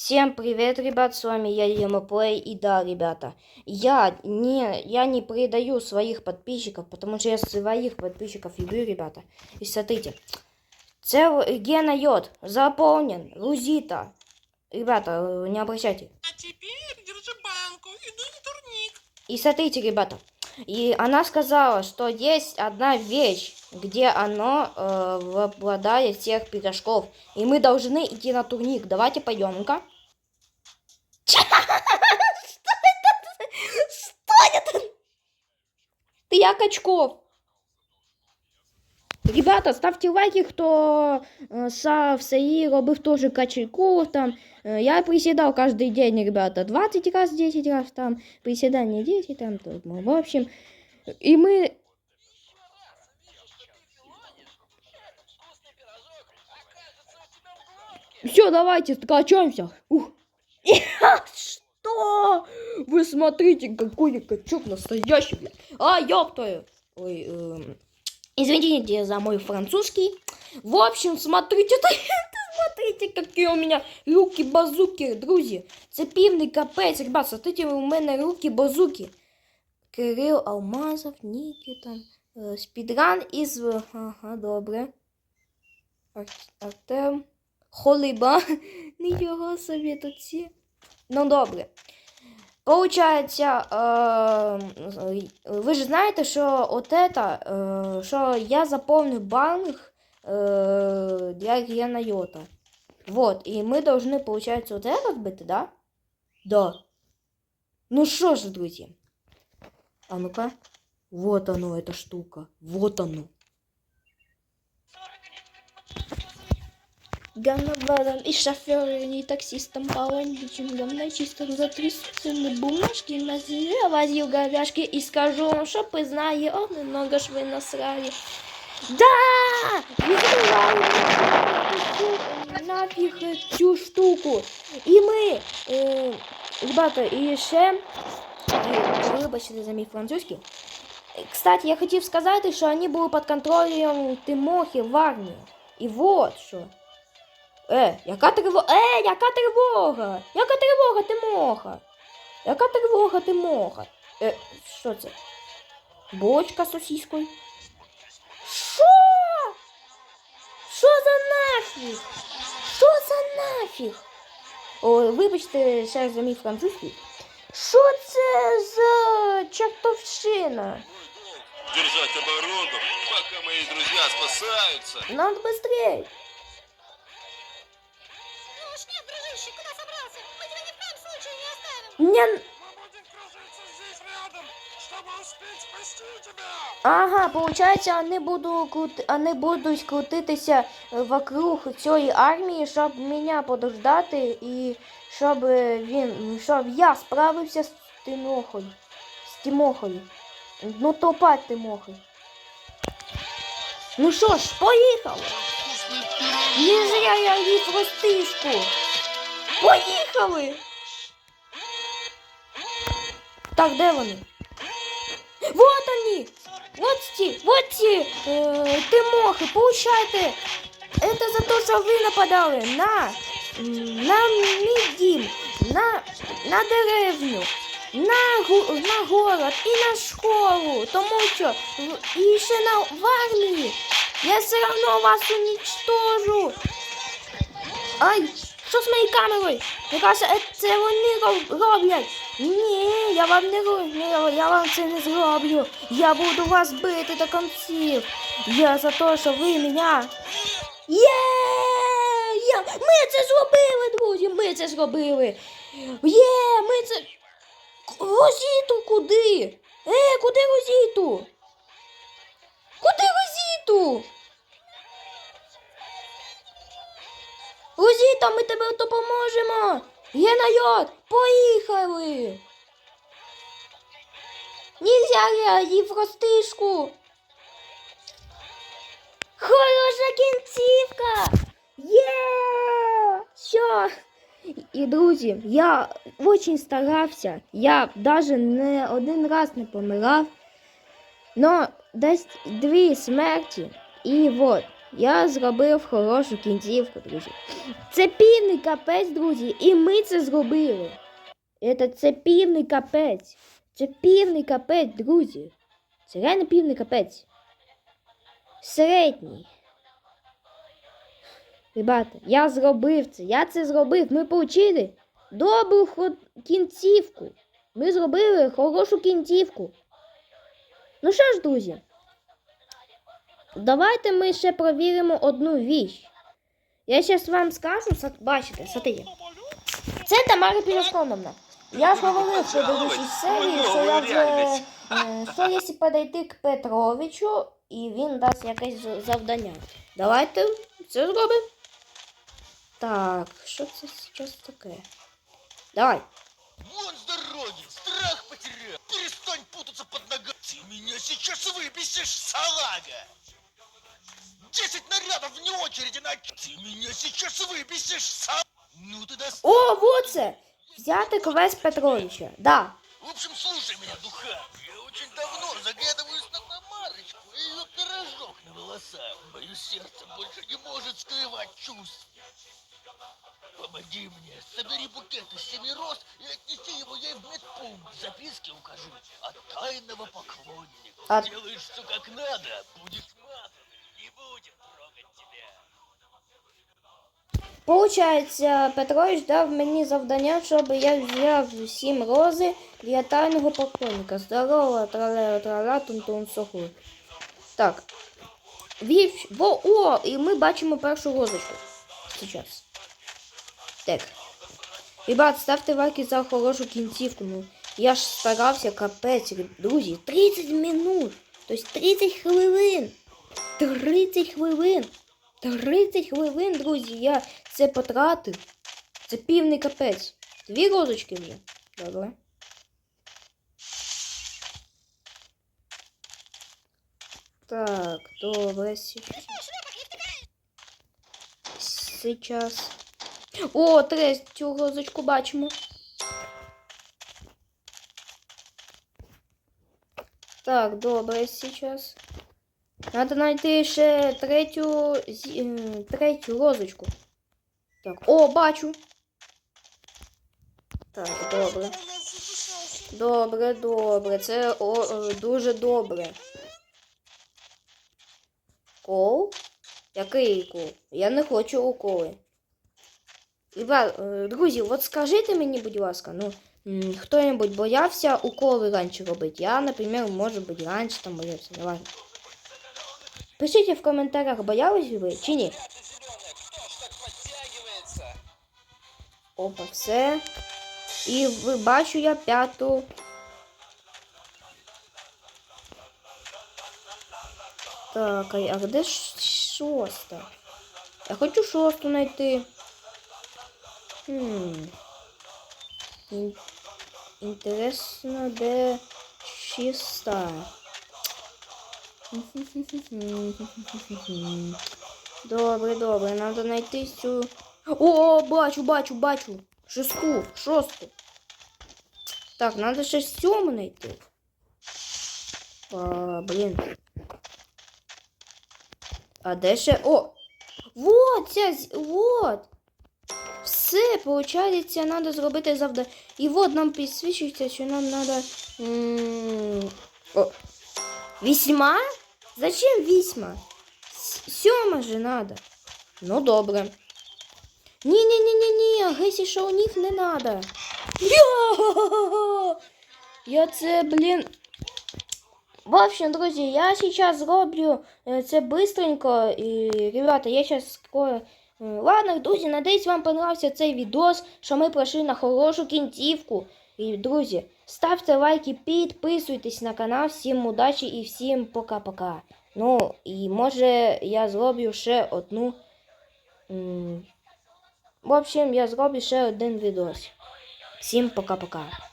Всем привет, ребят, с вами я, Емоплей, и да, ребята, я не, я не предаю своих подписчиков, потому что я своих подписчиков люблю, ребята. И смотрите, це Гена Йод, заполнен, Лузита. Ребята, э, не обращайте. А теперь держи банку, иду на турник. И смотрите, ребята, и она сказала, что есть одна вещь, где оно э, обладает всех пирожков. И мы должны идти на турник. Давайте пойдем-ка. Что это? Что это? Ты я Качков. Ребята, ставьте лайки, хто е, са в селі робив теж качков там. Е, Я присідав кожен день, ребята. 20 раз, 10 раз там. Приседания 10 там. то, ну, В общем. И мы... Все, давайте скачаемся. Ух. Что? Вы смотрите, какой я качок настоящий, бля. А, ёптаю. Ой, эм, Извините за мой французский. В общем, смотрите, смотрите, какие у меня руки-базуки, друзі. Це півний капець, ребят, смотрите, у мене руки-базуки. Кирил Алмазов, Ніки там. е, Спідран із. Ага, добре. Ар- Артем. Холиба. Нічого собі тут всі. Ну, добре. Получається, е, ви ж знаєте, що от это, що я заповнив банк е, для Гена Йота. Вот, и мы должны, получается, вот это отбыть, да? Да. Ну что же, друзья. А ну-ка. Вот оно, эта штука. Вот оно. Говноваром и шофером, и таксистом по ландичам говна чисто затрясутся бумажки на земле возил говяшки и скажу вам, чтоб вы знали, он много ж вы насрали. Да! Відкриваю нафіг цю штуку. І ми, е, ребята, і ще, і, вибачте за мій французький. Кстати, я хотів сказати, що вони були під контролем Тимохи в армії. І вот що. Е, яка тривога? Е, яка тривога? Яка тривога, Тимоха? Яка тривога, Тимоха? Е, що це? Бочка з сосіскою? Що? Що за нафіг? Що за нафіг? Ой, вибачте, ще раз за мій французький. Що це за чертовщина? Держать оборону, пока мои друзья спасаются. Надо быстрее Ну уж нет, дружище, куда собрался? Мы тебя ни в коем случае не оставим. Мне... Мы будем кружиться здесь рядом, чтобы успеть спасти тебя. Ага, получається, вони, буду крути... вони будуть крутитися е, вокруг цієї армії, щоб мене подождати і щоб е, він, щоб я справився з Тимохою. З Тимохою. Ну, топать Тимохою. Ну що ж, поїхали! Не зря я їх ростишку. Поїхали! Так, де вони? Вот они! Вот ті, вот ті, е, Тимохи, получайте! Это за то, що ви нападали на, на мій дім, на, на деревню, на, на город і на школу, тому що і ще на в армії. Я все одно вас уничтожу. Ай, що з моєю камерою? Мені кажеться, е, це роб- роблять. Ні, я вам не роблю, я вам це не зроблю. Я буду вас бити до кінців. Я за те, що ви мене. Є! Ми це зробили, друзі! Ми це зробили. Є, ми це. Розіту куди? Е, куди Розіту? Куди Розіту? Розіта, ми тебе допоможемо. Генайот, поїхали. Нельзя я її в ростишку. Хороша кінцівка. Є! Все. І, друзі, я очень старався. Я даже не один раз не помирав. Но десь дві смерті. І вот. Я зробив хорошу кінцівку, друзі. Це півний капець, друзі, і ми це зробили. Це, це півний капець. Це півний капець, друзі. Це реально півний капець. Середній. Ребята, я зробив це. Я це зробив. Ми отримали добру кінцівку. Ми зробили хорошу кінцівку. Ну що ж, друзі, давайте ми ще провіримо одну віч. Я зараз вам скажу, бачите, смотрите. Це Тамара Пілосконовна. Я ж говорив, що дивлячись серії, що я вже, що якщо подойти к Петровичу, і він дасть якесь завдання. Давайте це зробимо. Так, що це зараз таке? Давай. Вон с дороги, страх потерял. Перестань путаться под ногами. Ты меня сейчас выбесишь, салага. Десять нарядов вне очереди на... Ты меня сейчас выбесишь, салага. Ну ты даст... О, вот це! Взяти квест Петровича. Да. В общем, слушай меня, духа. Я очень давно заглядываюсь на Тамарочку и ее пирожок на волосах. Мое сердце больше не может скрывать чувств. Помоги мне, собери букет из семи роз и отнеси его ей в медпункт. В записке укажи от тайного поклонника. От- Сделаешь все как надо, будешь мат, не будет трогать тебя. Получається, Петрович дав мені завдання, щоб я взяв сім рози для тайного поклонника. Здорово, тралера, трала, тун-тун, соху. Так. Вів... Во, о, і ми бачимо першу розочку. Сейчас. Так. Ребят, ставте лайки за хорошу кінцівку. Ну, я ж старався, капець, друзі. 30 минут. Тобто 30 хвилин. 30 хвилин. 30 хвилин, друзі, я це потратив. Це півний капець. Дві розочки вже. Добре. Так, добре. Сейчас. О, третю розочку бачимо. Так, добре, сейчас. Надо знайти ще третю, третю розочку. Так, о, бачу. Так, добре. Добре, добре. Це о, е, дуже добре. Кол? Який кол? Я не хочу уколи. Е, друзі, от скажіть мені, будь ласка, ну, м, хто-небудь боявся уколи раніше робити? Я, наприклад, може бути, раніше там боявся, не важно. Пишіть в коментарях, боялись ви чи ні. Опа, все. І ви бачу я п'яту. Так, а, де шоста? Я хочу шосту знайти. Хм. Ін- Інтересно, де шіста. Добре, добре, треба знайти цю. О, бачу, бачу, бачу. Шесту, шосту. Так, ще сьому знайти. А, блін. А де ще. О! Вот, ця, вот. Все, виходить, треба зробити завдання. І от нам підсвічується, що нам треба. О. Вісьма? Зачем вісьма? Сьома же надо. Ну добре. Ні-ні-ні-ні-ні, Гесі шоунів не. Я, я це, блін. В общем, друзі, я сейчас зроблю е, це быстренько. І, ребята, я сейчас скоро. Е, Ладно, друзі, надіюсь, вам понравився цей відос, що ми пройшли на хорошу кінцівку. І, друзі, ставте лайки, підписуйтесь на канал. Всім удачі і всім пока-пока. Ну, і може я зроблю ще одну. В общем, я зроблю ще один відос. Всім пока-пока.